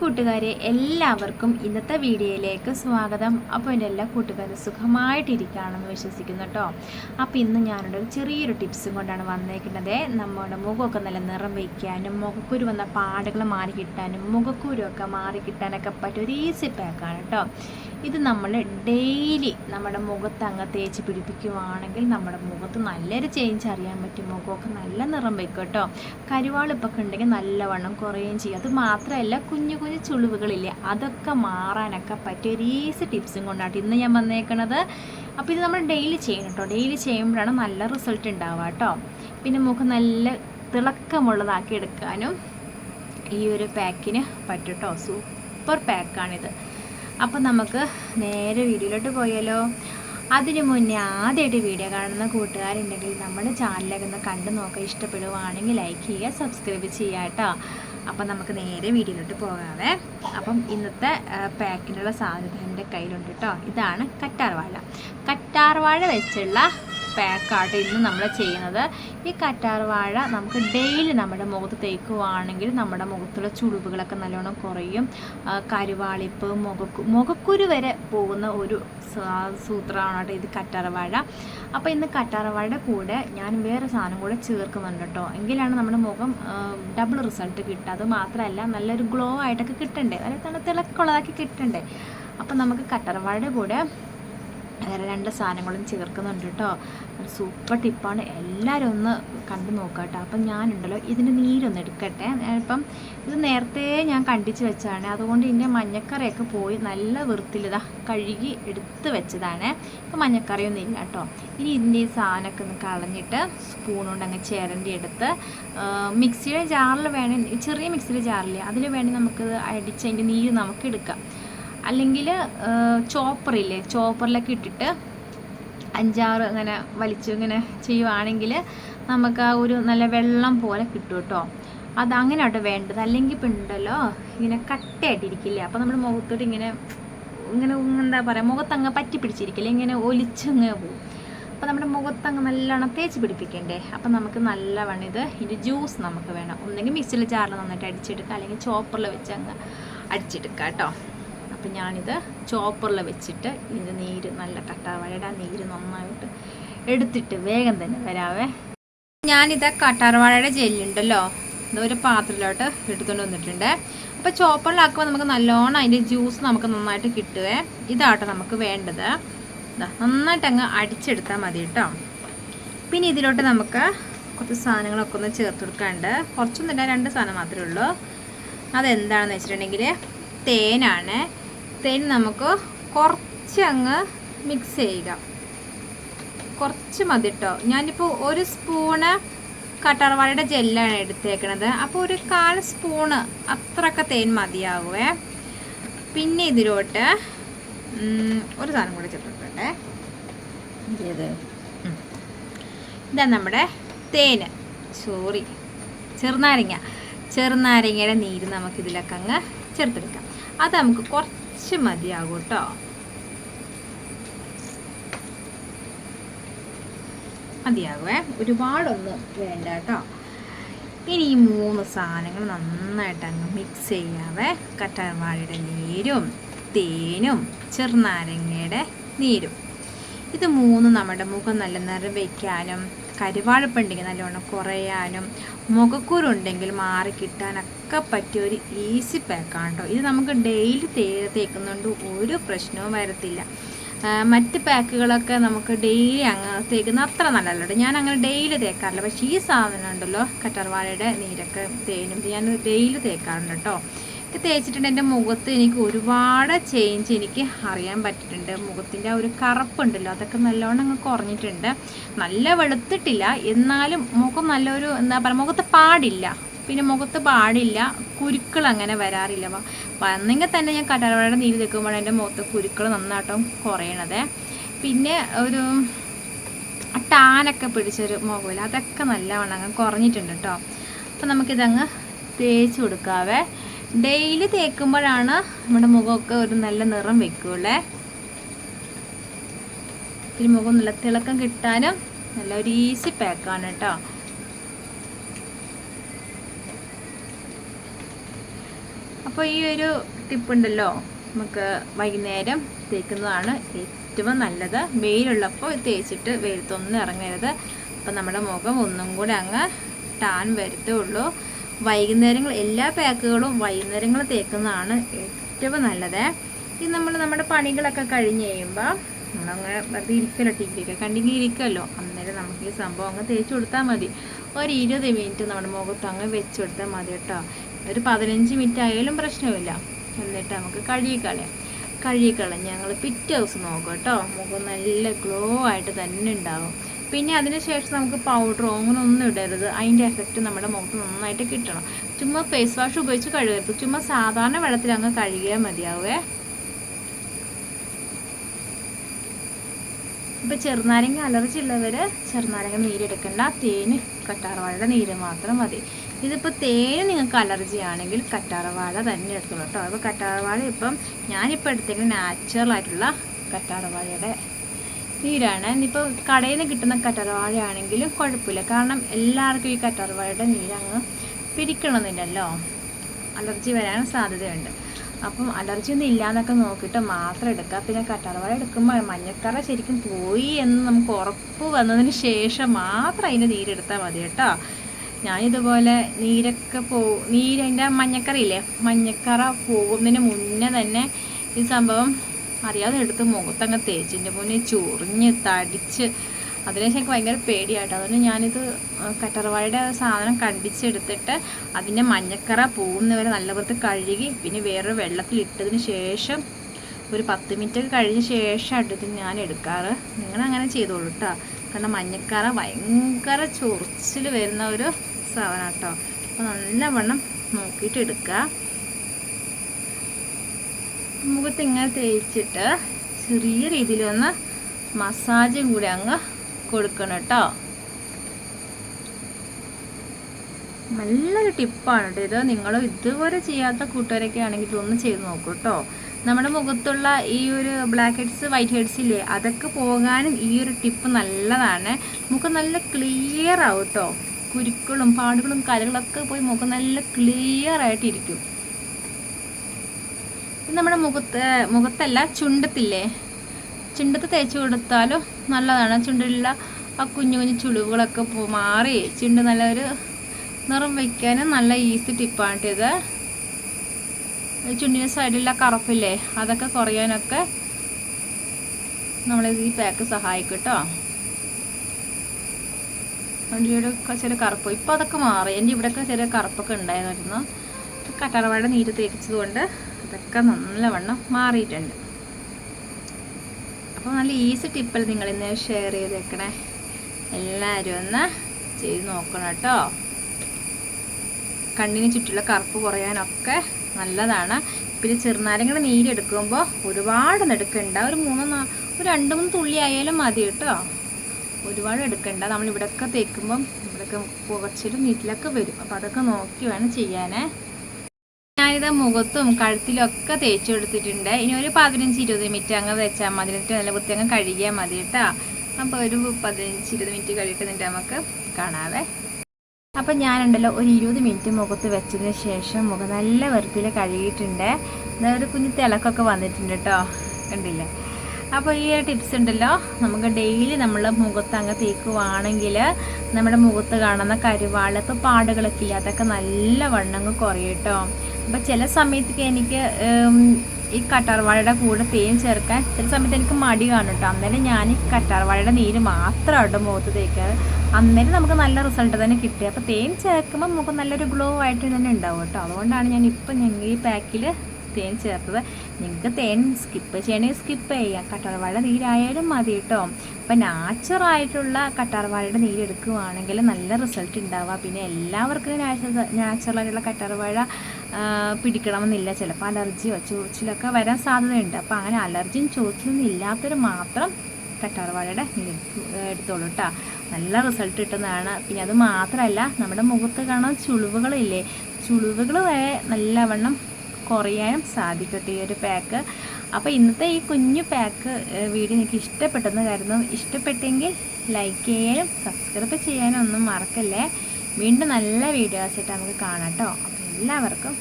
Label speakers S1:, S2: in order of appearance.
S1: കൂട്ടുകാരെ എല്ലാവർക്കും ഇന്നത്തെ വീഡിയോയിലേക്ക് സ്വാഗതം. അപ്പോൾ എന്റെ എല്ലാ കൂട്ടുകാരും സുഖമായിട്ടിരിക്കുകയാണെന്ന് വിശ്വസിക്കുന്നു കേട്ടോ. അപ്പോൾ ഇന്ന് ഞാനൊരു ചെറിയൊരു ടിപ്സും കൊണ്ടാണ് വന്നേക്കുന്നത്. നമ്മുടെ മുഖമൊക്കെ നല്ല നിറം വയ്ക്കാനും മുഖക്കുരു വന്ന പാടുകൾ മാറി കിട്ടാനും മുഖക്കുരുവൊക്കെ മാറി കിട്ടാനൊക്കെ പറ്റിയ ഒരു ഈസി പാക്കാണ് കേട്ടോ. ഇത് നമ്മൾ ഡെയിലി നമ്മുടെ മുഖത്ത് അങ്ങ് തേച്ച് പിടിപ്പിക്കുവാണെങ്കിൽ നമ്മുടെ മുഖത്ത് നല്ലൊരു ചേഞ്ച് അറിയാൻ പറ്റും. മുഖമൊക്കെ നല്ല നിറം വയ്ക്കും കേട്ടോ. കരുവാളിപ്പൊക്കെ ഉണ്ടെങ്കിൽ നല്ലവണ്ണം കുറയുകയും ചെയ്യും. അത് മാത്രമല്ല കുഞ്ഞു കുഞ്ഞു ചുളിവുകളില്ലേ അതൊക്കെ മാറാനൊക്കെ പറ്റിയ ഒരു ഈസി ടിപ്സും കൊണ്ടാണ് ഇന്ന് ഞാൻ വന്നേക്കണത്. അപ്പോൾ ഇത് നമ്മൾ ഡെയിലി ചെയ്യണം കേട്ടോ. ഡെയിലി ചെയ്യുമ്പോഴാണ് നല്ല റിസൾട്ട് ഉണ്ടാവുക കേട്ടോ. പിന്നെ മുഖം നല്ല തിളക്കമുള്ളതാക്കി എടുക്കാനും ഈ ഒരു പാക്കിന് പറ്റും കേട്ടോ. സൂപ്പർ പാക്കാണിത് അപ്പോൾ നമുക്ക് നേരെ വീഡിയോയിലോട്ട് പോയാലോ. അതിനു മുന്നേ ആദ്യമായിട്ട് വീഡിയോ കാണുന്ന കൂട്ടുകാരുണ്ടെങ്കിൽ നമ്മുടെ ചാനലൊക്കെ ഒന്ന് കണ്ടു നോക്കുക. ഇഷ്ടപ്പെടുവാണെങ്കിൽ ലൈക്ക് ചെയ്യുക സബ്സ്ക്രൈബ് ചെയ്യുക കേട്ടോ. അപ്പം നമുക്ക് നേരെ വീഡിയോയിലോട്ട് പോകാവേ. അപ്പം ഇന്നത്തെ പാക്കിനുള്ള സാധ്യത എന്റെ കയ്യിലുണ്ട് കേട്ടോ. ഇതാണ് കറ്റാർവാഴ. കറ്റാർവാഴ വെച്ചുള്ള പാക്കാട്ട് ഇന്ന് നമ്മൾ ചെയ്യുന്നത്. ഈ കറ്റാർ വാഴ നമുക്ക് ഡെയിലി നമ്മുടെ മുഖത്ത് തേക്കുവാണെങ്കിൽ നമ്മുടെ മുഖത്തുള്ള ചുളിവുകളൊക്കെ നല്ലോണം കുറയും. കരുവാളിപ്പ് മുഖക്കു മുഖക്കുരു വരെ പോകുന്ന ഒരു സൂത്രമാണ് കേട്ടോ ഇത് കറ്റാർവാഴ അപ്പോൾ ഇന്ന് കറ്റാർ കറ്റാർവാഴയുടെ കൂടെ ഞാൻ വേറെ സാധനം കൂടെ ചേർക്കുന്നുണ്ട് കേട്ടോ. എങ്കിലാണ് നമ്മുടെ മുഖം ഡബിൾ റിസൾട്ട് കിട്ടുക. അത് മാത്രമല്ല നല്ലൊരു ഗ്ലോ ആയിട്ടൊക്കെ കിട്ടണ്ടേ. നല്ല തണുത്തിളക്കുള്ളതാക്കി കിട്ടണ്ടേ. അപ്പം നമുക്ക് കറ്റാർവാഴയുടെ കൂടെ വേറെ രണ്ട് സാധനങ്ങളും ചേർക്കുന്നുണ്ട് കേട്ടോ. സൂപ്പർ ടിപ്പാണ്. എല്ലാവരും ഒന്ന് കണ്ടു നോക്കുക കേട്ടോ. അപ്പം ഞാനുണ്ടല്ലോ ഇതിന്റെ നീരൊന്ന് എടുക്കട്ടെ. ഇപ്പം ഇത് നേരത്തെ ഞാൻ കണ്ടിച്ച് വെച്ചാണ് അതുകൊണ്ട് ഇതിന്റെ മഞ്ഞക്കറിയൊക്കെ പോയി നല്ല വൃത്തിയിലിതാ കഴുകി എടുത്ത് വെച്ചതാണ്. ഇപ്പം മഞ്ഞക്കറിയൊന്നും ഇല്ല കേട്ടോ. ഇനി ഇതിന്റെ ഈ സാധനമൊക്കെ ഒന്ന് കളഞ്ഞിട്ട് സ്പൂൺ കൊണ്ട് അങ്ങ് ചിരണ്ടി എടുത്ത് മിക്സിയുടെ ജാറിൽ വേണേ ചെറിയ മിക്സിയുടെ ജാറില്ലേ അതിൽ വേണേൽ നമുക്ക് അടിച്ച് അതിന്റെ നീര് നമുക്ക് എടുക്കാം. അല്ലെങ്കിൽ ചോപ്പറില്ലേ ചോപ്പറിലൊക്കെ ഇട്ടിട്ട് അഞ്ചാറ് അങ്ങനെ വലിച്ചു ഇങ്ങനെ ചെയ്യുവാണെങ്കിൽ നമുക്ക് ആ ഒരു നല്ല വെള്ളം പോലെ കിട്ടും കേട്ടോ. അത് അങ്ങനെ ആട്ടോ വേണ്ടത്. അല്ലെങ്കിൽ ഇപ്പം ഉണ്ടല്ലോ ഇങ്ങനെ കട്ടയായിട്ടിരിക്കില്ലേ? അപ്പം നമ്മുടെ മുഖത്തോട്ട് ഇങ്ങനെ ഇങ്ങനെ എന്താ പറയുക മുഖത്തങ്ങ് പറ്റി പിടിച്ചിരിക്കില്ലേ ഇങ്ങനെ ഒലിച്ചങ്ങ് പോകും അപ്പോൾ നമ്മുടെ മുഖത്തങ്ങ് നല്ലോണം തേച്ച് പിടിപ്പിക്കണ്ടേ? അപ്പം നമുക്ക് നല്ലവണ്ണം ഇത് ഇതിന്റെ ജ്യൂസ് നമുക്ക് വേണം. ഒന്നെങ്കിൽ മിക്സിയിൽ ജാറിൽ നന്നായിട്ട് അടിച്ചെടുക്കുക അല്ലെങ്കിൽ ചോപ്പറിൽ വെച്ച് അങ്ങ് അടിച്ചെടുക്കുക കേട്ടോ. അപ്പം ഞാനിത് ചോപ്പറിൽ വെച്ചിട്ട് ഇതിന്റെ നീര് നല്ല കട്ടാവാഴയുടെ നീര് നന്നായിട്ട് എടുത്തിട്ട് വേഗം തന്നെ വരാവേ. ഞാനിത് കട്ടാർവാഴയുടെ ജെല്ലുണ്ടല്ലോ ഇതൊരു പാത്രത്തിലോട്ട് എടുത്തുകൊണ്ട് വന്നിട്ടുണ്ട്. അപ്പോൾ ചോപ്പറിലാക്കുമ്പോൾ നമുക്ക് നല്ലോണം അതിന്റെ ജ്യൂസ് നമുക്ക് നന്നായിട്ട് കിട്ടുവേ. ഇതാട്ടോ നമുക്ക് വേണ്ടത്. നന്നായിട്ട് അങ്ങ് അടിച്ചെടുത്താൽ മതി കേട്ടോ. പിന്നെ ഇതിലോട്ട് നമുക്ക് കുറച്ച് സാധനങ്ങളൊക്കെ ഒന്ന് ചേർത്ത് കൊടുക്കാണ്ട് കുറച്ചൊന്നുമില്ല രണ്ട് സാധനം മാത്രമേ ഉള്ളൂ. അതെന്താണെന്ന് വെച്ചിട്ടുണ്ടെങ്കിൽ തേനാണ്. തേൻ നമുക്ക് കുറച്ച് അങ്ങ് മിക്സ് ചെയ്യുക കുറച്ച് മതി കേട്ടോ ഞാനിപ്പോൾ ഒരു സ്പൂണ് കട്ടാർവാഴയുടെ ജെല്ലാണ് എടുത്തേക്കണത്. അപ്പോൾ ഒരു കാൽ സ്പൂണ് അത്രയൊക്കെ തേൻ മതിയാവുമേ പിന്നെ ഇതിലോട്ട് ഒരു സാധനം കൂടെ ചേർത്തിട്ടുണ്ടേ. ഇത്. ഇതാ നമ്മുടെ തേൻ. സോറി ചെറുനാരങ്ങ. ചെറുനാരങ്ങയുടെ നീര് നമുക്കിതിലൊക്കെ അങ്ങ് ചേർത്തെടുക്കാം. അത് നമുക്ക് കുറച്ച് മതിയാകും കേട്ടോ മതിയാകുമേ ഒരുപാടൊന്നും വേണ്ട കേട്ടോ ഇനി ഈ മൂന്ന് സാധനങ്ങൾ നന്നായിട്ട് അങ്ങ് മിക്സ് ചെയ്യാവേ കറ്റാർവാഴയുടെ നീരും തേനും ചെറുനാരങ്ങയുടെ നീരും. ഇത് മൂന്നും നമ്മുടെ മുഖം നല്ല നിറം വയ്ക്കാനും കരുവാഴപ്പുണ്ടെങ്കിൽ നല്ലോണം കുറയാനും മുഖക്കുരുണ്ടെങ്കിൽ മാറി കിട്ടാനൊക്കെ പറ്റിയ ഒരു ഈസി പാക്കാണ് കേട്ടോ ഇത് നമുക്ക് ഡെയിലി തേ തേക്കുന്നുണ്ട് ഒരു പ്രശ്നവും വരത്തില്ല. മറ്റ് പാക്കുകളൊക്കെ നമുക്ക് ഡെയിലി അങ്ങ് തേക്കുന്ന അത്ര നല്ലല്ലോ ഞാൻ അങ്ങനെ ഡെയിലി തേക്കാറില്ല. പക്ഷേ ഈ സാധനം ഉണ്ടല്ലോ കറ്റർവാഴയുടെ നീരൊക്കെ തേനും ഞാൻ ഡെയിലി തേക്കാറുണ്ട് കേട്ടോ ഇത് തേച്ചിട്ടുണ്ട്. എന്റെ മുഖത്ത് എനിക്ക് ഒരുപാട് ചേഞ്ച് എനിക്ക് അറിയാൻ പറ്റിയിട്ടുണ്ട്. മുഖത്തിന്റെ ആ ഒരു കറുപ്പുണ്ടല്ലോ അതൊക്കെ നല്ലോണം അങ്ങ് കുറഞ്ഞിട്ടുണ്ട്. നല്ല വെളുത്തിട്ടില്ല. എന്നാലും മുഖം നല്ലൊരു എന്താ പറയുക മുഖത്ത് പാടില്ല. പിന്നെ മുഖത്ത് പാടില്ല. കുരുക്കൾ അങ്ങനെ വരാറില്ല. വന്നെങ്കിൽ തന്നെ ഞാൻ കറ്റാർവാഴയുടെ നീര് നിൽക്കുമ്പോഴാണ് എന്റെ മുഖത്ത് കുരുക്കൾ നന്നായിട്ടും കുറയണത്. പിന്നെ ഒരു ടാനൊക്കെ പിടിച്ചൊരു മുഖമില്ല അതൊക്കെ നല്ലവണ്ണം അങ്ങ് കുറഞ്ഞിട്ടുണ്ട് കേട്ടോ അപ്പം നമുക്കിതങ്ങ് തേച്ച് കൊടുക്കാവേ. ഡെയിലി തേക്കുമ്പോഴാണ് നമ്മുടെ മുഖമൊക്കെ ഒരു നല്ല നിറം വെക്കുള്ളേ. ഇത്തിരി മുഖം നല്ല തിളക്കം കിട്ടാനും നല്ല ഒരു ഈസി പാക്കാണ് കേട്ടോ. അപ്പം അപ്പോൾ ഈ ഒരു ടിപ്പ് ഉണ്ടല്ലോ നമുക്ക് വൈകുന്നേരം തേക്കുന്നതാണ് ഏറ്റവും നല്ലത്. വെയിലുള്ളപ്പോൾ തേച്ചിട്ട് വെയിലത്തൊന്നും ഇറങ്ങരുത്. അപ്പം നമ്മുടെ മുഖം ഒന്നും കൂടെ അങ്ങ് ടാൻ വരുത്തുള്ളൂ. വൈകുന്നേരങ്ങൾ എല്ലാ പാക്കുകളും വൈകുന്നേരങ്ങൾ തേക്കുന്നതാണ് ഏറ്റവും നല്ലത്. ഇത് നമ്മൾ നമ്മുടെ പണികളൊക്കെ കഴിഞ്ഞ് കഴിയുമ്പോൾ നമ്മളങ്ങനെ വെറുതെ ഇരിക്കല്ലോ ടി വിയൊക്കെ കണ്ടിങ്ങനെ ഇരിക്കുമല്ലോ അന്നേരം നമുക്ക് ഈ സംഭവം അങ്ങ് തേച്ച് കൊടുത്താൽ മതി. ഒരു ഇരുപത് മിനിറ്റ് നമ്മുടെ മുഖത്ത് അങ്ങ് വെച്ച് കൊടുത്താൽ മതി കേട്ടോ. ഒരു പതിനഞ്ച് മിനിറ്റ് ആയാലും പ്രശ്നമില്ല. എന്നിട്ട് നമുക്ക് കഴുകിക്കളയാം. കഴുകിക്കളഞ്ഞ് ഞങ്ങൾ പിറ്റേ ദിവസം നോക്കാം കേട്ടോ. മുഖം നല്ല ഗ്ലോ ആയിട്ട് തന്നെ ഉണ്ടാവും. പിന്നെ അതിന് ശേഷം നമുക്ക് പൗഡറോ അങ്ങനെ ഒന്നും ഇടരുത്. അതിന്റെ എഫക്റ്റ് നമ്മുടെ മുഖത്ത് നന്നായിട്ട് കിട്ടണം. ചുമ്മാ ഫേസ് വാഷ് ഉപയോഗിച്ച് കഴുകരുത്. ചുമ്മാ സാധാരണ വെള്ളത്തിൽ അങ്ങ് കഴുകിയാൽ മതിയാവേ. ഇപ്പോൾ ചെറുനാരങ്ങ അലർജി ഉള്ളവർ ചെറുനാരങ്ങ നീരെടുക്കണ്ട തേന് കറ്റാർവാഴയുടെ നീര് മാത്രം മതി. ഇതിപ്പോൾ തേന് നിങ്ങൾക്ക് അലർജി ആണെങ്കിൽ കറ്റാർവാഴ തന്നെ എടുത്തോളൂ കേട്ടോ. അപ്പോൾ കറ്റാർവാഴ ഇപ്പം ഞാനിപ്പോൾ എടുത്തെങ്കിൽ നാച്ചുറൽ ആയിട്ടുള്ള കറ്റാർവാഴയുടെ നീരാണ്. ഇനിയിപ്പോൾ കടയിൽ നിന്ന് കിട്ടുന്ന കറ്റാർവാഴയാണെങ്കിലും കുഴപ്പമില്ല. കാരണം എല്ലാവർക്കും ഈ കറ്റാർവാഴയുടെ നീരങ്ങ് പിരിക്കണമെന്നില്ലല്ലോ അലർജി വരാൻ സാധ്യതയുണ്ട്. അപ്പം അലർജി ഒന്നും ഇല്ലാന്നൊക്കെ നോക്കിയിട്ട് മാത്രം എടുക്കുക. പിന്നെ കറ്റാർവാഴ എടുക്കുമ്പോൾ മഞ്ഞക്കറ ശരിക്കും പോയി എന്ന് നമുക്ക് ഉറപ്പ് വന്നതിന് ശേഷം മാത്രം അതിന്റെ നീരെടുത്താൽ മതി കേട്ടോ. ഞാനിതുപോലെ നീരൊക്കെ പോ നീരതിന്റെ മഞ്ഞക്കറയില്ലേ? മഞ്ഞക്കറ പോകുന്നതിന് മുന്നേ തന്നെ ഈ സംഭവം അറിയാതെ എടുത്ത് മുഖത്തങ്ങ് തേച്ചിന്റെ മുന്നിൽ ചൊറിഞ്ഞ് തടിച്ച് അതിനുശേഷം എനിക്ക് ഭയങ്കര പേടിയായിട്ട് അതുകൊണ്ട് ഞാനിത് കറ്റർവാഴയുടെ സാധനം കണ്ടിച്ചെടുത്തിട്ട് അതിന്റെ മഞ്ഞക്കറ പോകുന്നവരെ നല്ല വൃത്തി കഴുകി പിന്നെ വേറൊരു വെള്ളത്തിലിട്ടതിന് ശേഷം ഒരു പത്ത് മിനിറ്റ് ഒക്കെ കഴിഞ്ഞ ശേഷം അടുത്ത് ഞാൻ എടുക്കാറ്. നിങ്ങൾ അങ്ങനെ ചെയ്തോളൂ കേട്ടോ കാരണം മഞ്ഞക്കറ ഭയങ്കര ചൊറിച്ചിൽ വരുന്ന ഒരു സാധനം കേട്ടോ അപ്പോൾ നല്ലവണ്ണം നോക്കിയിട്ട് എടുക്കുക. മുഖത്ത് ഇങ്ങനെ തേച്ചിട്ട് ചെറിയ രീതിയിൽ ഒന്ന് മസാജും കൂടി അങ്ങ് കൊടുക്കണം കേട്ടോ. നല്ലൊരു ടിപ്പാണ് കേട്ടോ ഇത്. നിങ്ങൾ ഇതുവരെ ചെയ്യാത്ത കൂട്ടുകാരൊക്കെ ആണെങ്കിൽ ഇതൊന്ന് ചെയ്ത് നോക്കൂ കേട്ടോ. നമ്മുടെ മുഖത്തുള്ള ഈ ഒരു ബ്ലാക്ക് ഹെഡ്സ് വൈറ്റ് ഹെഡ്സ് ഇല്ലേ അതൊക്കെ പോകാനും ഈ ഒരു ടിപ്പ് നല്ലതാണ്. മുഖം നല്ല ക്ലിയർ ആവും കേട്ടോ. കുരുക്കളും പാടുകളും കലകളൊക്കെ പോയി മുഖം നല്ല ക്ലിയർ ആയിട്ടിരിക്കും. ഇത് നമ്മുടെ മുഖത്ത് മുഖത്തല്ല ചുണ്ടത്തില്ലേ? ചുണ്ടത്ത് തേച്ച് കൊടുത്താലും നല്ലതാണ്. ചുണ്ടിലുള്ള ആ കുഞ്ഞു കുഞ്ഞു ചുളിവുകളൊക്കെ മാറി. ചുണ്ട് നല്ലൊരു നിറം വയ്ക്കാനും നല്ല ഈസി ടിപ്പാണ് ഇത് ചുണ്ടിന് സൈഡിലുള്ള കറുപ്പില്ലേ? അതൊക്കെ കുറയാനൊക്കെ നമ്മളെ ഈ പാക്ക് സഹായിക്കും കേട്ടോ വണ്ടിയുടെ ചെറിയ കറുപ്പ്. ഇപ്പം അതൊക്കെ മാറി. എന്റെ ഇവിടെയൊക്കെ ചെറിയ കറുപ്പൊക്കെ ഉണ്ടായിരുന്നു. കറ്റാറവാഴ നീര് തേച്ചത് കൊണ്ട് അതൊക്കെ നല്ലവണ്ണം മാറിയിട്ടുണ്ട്. അപ്പോൾ നല്ല ഈസി ടിപ്പിൽ നിങ്ങൾ ഇന്ന് ഷെയർ ചെയ്തേക്കണേ. എല്ലാവരും ഒന്ന് ചെയ്ത് നോക്കണം കേട്ടോ. കണ്ണിന് ചുറ്റുള്ള കറുപ്പ് കുറയാനൊക്കെ നല്ലതാണ്. പിന്നെ ചെറുനാരങ്ങളുടെ നീരെടുക്കുമ്പോൾ ഒരുപാട് എടുക്കണ്ട ഒരു മൂന്ന് ഒരു രണ്ട് മൂന്ന് തുള്ളി ആയാലും മതി കേട്ടോ. ഒരുപാട് എടുക്കണ്ട. നമ്മൾ ഇവിടെയൊക്കെ തേക്കുമ്പം ഇവിടെയൊക്കെ പുകച്ചിലും നീറ്റിലൊക്കെ വരും. അപ്പോൾ അതൊക്കെ നോക്കി വേണം ചെയ്യാനേ. ഞാനിത് മുഖത്തും കഴുത്തിലും ഒക്കെ തേച്ചു കൊടുത്തിട്ടുണ്ട്. ഇനി ഒരു പതിനഞ്ച് ഇരുപത് മിനിറ്റ് അങ്ങ് വെച്ചാൽ മതി. എന്നിട്ട് നല്ല വൃത്തി അങ്ങ് കഴുകിയാൽ മതി കേട്ടോ. അപ്പോൾ ഒരു പതിനഞ്ച് ഇരുപത് മിനിറ്റ് കഴിയിട്ട് നിന്റെ നമുക്ക് കാണാവേ. അപ്പം ഞാനുണ്ടല്ലോ ഒരു ഇരുപത് മിനിറ്റ് മുഖത്ത് വെച്ചതിന് ശേഷം മുഖം നല്ല വൃത്തിയിൽ കഴുകിയിട്ടുണ്ട്. ഒരു കുഞ്ഞു തിളക്കൊക്കെ വന്നിട്ടുണ്ട് കേട്ടോ. കണ്ടില്ലേ? അപ്പോൾ ഈ ടിപ്സ് ഉണ്ടല്ലോ. നമുക്ക് ഡെയിലി നമ്മൾ മുഖത്ത് അങ്ങ് തേക്കുവാണെങ്കിൽ നമ്മുടെ മുഖത്ത് കാണുന്ന കരുവാൾ ഇപ്പോൾ പാടുകളൊക്കെ ഇല്ല അതൊക്കെ നല്ല വണ്ണങ്ങ് കുറയും കേട്ടോ. അപ്പോൾ ചില സമയത്തൊക്കെ എനിക്ക് ഈ കറ്റാർവാഴയുടെ കൂടെ തേൻ ചേർക്കാൻ ചില സമയത്ത് എനിക്ക് മടി കാണും കേട്ടോ അന്നേരം ഞാൻ ഈ കറ്റാർവാഴയുടെ നീര് മാത്രമായിട്ട് മുഖത്ത് തേക്കാറ്. അന്നേരം നമുക്ക് നല്ല റിസൾട്ട് തന്നെ കിട്ടി. അപ്പോൾ തേൻ ചേർക്കുമ്പോൾ നമുക്ക് നല്ലൊരു ഗ്ലോ ആയിട്ട് തന്നെ ഉണ്ടാവും കേട്ടോ അതുകൊണ്ടാണ് ഞാൻ ഇപ്പം ഞങ്ങൾ ഈ പാക്കിൽ തേൻ ചേർത്തത്. നിങ്ങൾക്ക് തേൻ സ്കിപ്പ് ചെയ്യണമെങ്കിൽ സ്കിപ്പ് ചെയ്യാം. കറ്റാർവാഴ നീരായാലും മതി കേട്ടോ അപ്പം നാച്ചുറായിട്ടുള്ള കറ്റാർവാഴയുടെ നീര് എടുക്കുകയാണെങ്കിൽ നല്ല റിസൾട്ട് ഉണ്ടാവുക പിന്നെ എല്ലാവർക്കും നാച്ചുറൽ നാച്ചുറലായിട്ടുള്ള കറ്റാർവാഴ പിടിക്കണമെന്നില്ല. ചിലപ്പോൾ അലർജിയോ ചൊറിച്ചിലൊക്കെ വരാൻ സാധ്യതയുണ്ട്. അപ്പോൾ അങ്ങനെ അലർജിയും ചൊറിച്ചിലൊന്നും ഇല്ലാത്തവർ മാത്രം കറ്റാർവാഴയുടെ എടുത്തോളൂ കേട്ടോ നല്ല റിസൾട്ട് കിട്ടുന്നതാണ്. പിന്നെ അത് മാത്രമല്ല നമ്മുടെ മുഖത്ത് കാണാൻ ചുളിവുകളില്ലേ? ചുളിവുകൾ വരെ നല്ലവണ്ണം കുറയാനും സാധിക്കട്ടെ ഈ ഒരു പാക്ക്. അപ്പോൾ ഇന്നത്തെ ഈ കുഞ്ഞു പാക്ക് വീഡിയോ എനിക്ക് ഇഷ്ടപ്പെട്ടെന്ന് കരുതുന്നു. ഇഷ്ടപ്പെട്ടെങ്കിൽ ലൈക്ക് ചെയ്യാനും സബ്സ്ക്രൈബ് ചെയ്യാനും ഒന്നും മറക്കല്ലേ. വീണ്ടും നല്ല വീഡിയോസ് ആയിട്ട് നമുക്ക് കാണാം കേട്ടോ. അപ്പോൾ എല്ലാവർക്കും